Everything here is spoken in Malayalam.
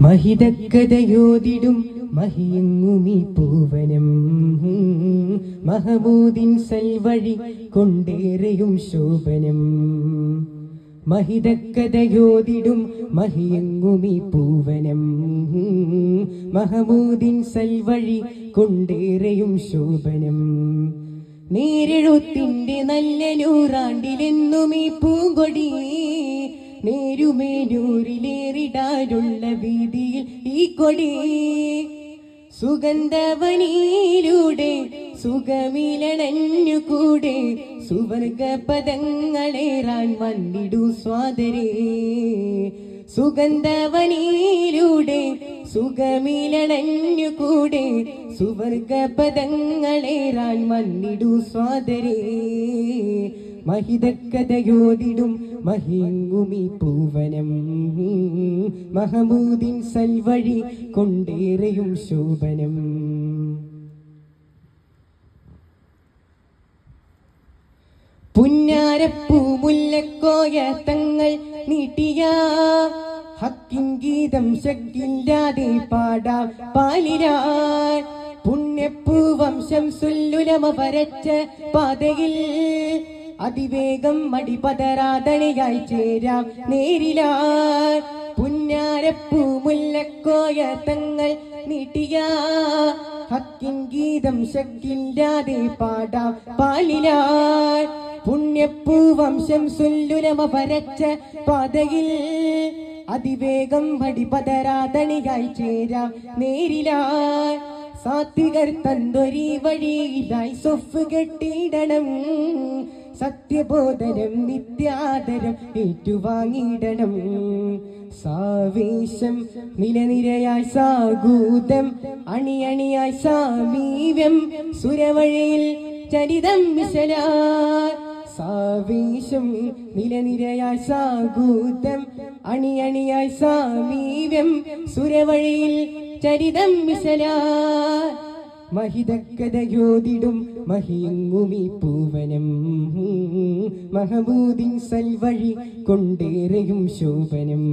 മഹിതക്കഥയോതിടും മഹിയങ്ങുമി പൂവനം. മഹമൂദിൻ സൽവഴി കൊണ്ടേറെയും ശോഭനം. മഹിതക്കഥയോതിടും മഹിയങ്ങുമി പൂവനം. മഹമൂദിൻ സൽവഴി കൊണ്ടേറെയും ശോഭനം. നേരെഴുത്തിന്റെ നല്ല നൂറാണ്ടിലെന്നും ഈ പൂങ്കൊടി നേരുമേനൂരിലേറിടാനുള്ള വീതിയിൽ ഈ കൊടി സുഗന്ധവനിയിലൂടെ സുഖമിലണഞ്ഞുകൂടെ സുവർഗ പദങ്ങളേറാൻ വന്നിടു സ്വാതരേ. സുഗന്ധവനിയിലൂടെ സുഖമിലണഞ്ഞുകൂടെ സുവർഗ പദങ്ങളേറാൻ വന്നിടു സ്വാതരേ. മഹിതക്കഥയോതിടും മഹിങ്ങുമി പൂവനം. മഹമൂദിൻ സൽവഴി കൊണ്ടേറെയും ശോഭനം. പുന്നാരപ്പൂ മുല്ലക്കോയ തങ്ങൾ നീട്ടിയ ഹക്കിൻ ഗീതം ശക്കില്ലാതെ പാടാം പാലിരാൻ. പുണ്യപ്പൂ വംശം സുല്ലുലമ വരച്ച പാതയിൽ അതിവേഗം മടിപതരാതണിയായി ചേരാം നേരിലാ പുന്നാരപ്പൂ മുല്ലക്കോയ തങ്ങൾ നീട്ടിയ. ഹക്കിൻ ഗീതം ശക്കില്ലാതെ പാടാം പാലിലാൽ പുണ്യപ്പൂ വംശം സുല്ലുലമ വരച്ച പാതയിൽ അതിവേഗം മടിപതരാതണിയായി ചേരാം നേരിലാ സാത്വികർ തന്തൊരി വഴിയിലായി സൊഫ് കെട്ടിയിടണം. സത്യബോധനം നിത്യാദരം ഏറ്റുവാങ്ങിയിടണം. സാവേശം നിലനിരയായി സാഗൂതം അണിയണിയായി സാമീവ്യം സുരവഴിയിൽ ചരിതം വിശല സാവേശം നിലനിരയായി സാഗൂതം അണിയണിയായി സാമീവ്യം സുരവഴിയിൽ ചരിതം വിശലാ മഹിതക്കഥയോതിടും മഹിയങ്ങുമി പൂവനം മഹബൂദിൻ സൽവഴി കൊണ്ടേറെയും ശോഭനം.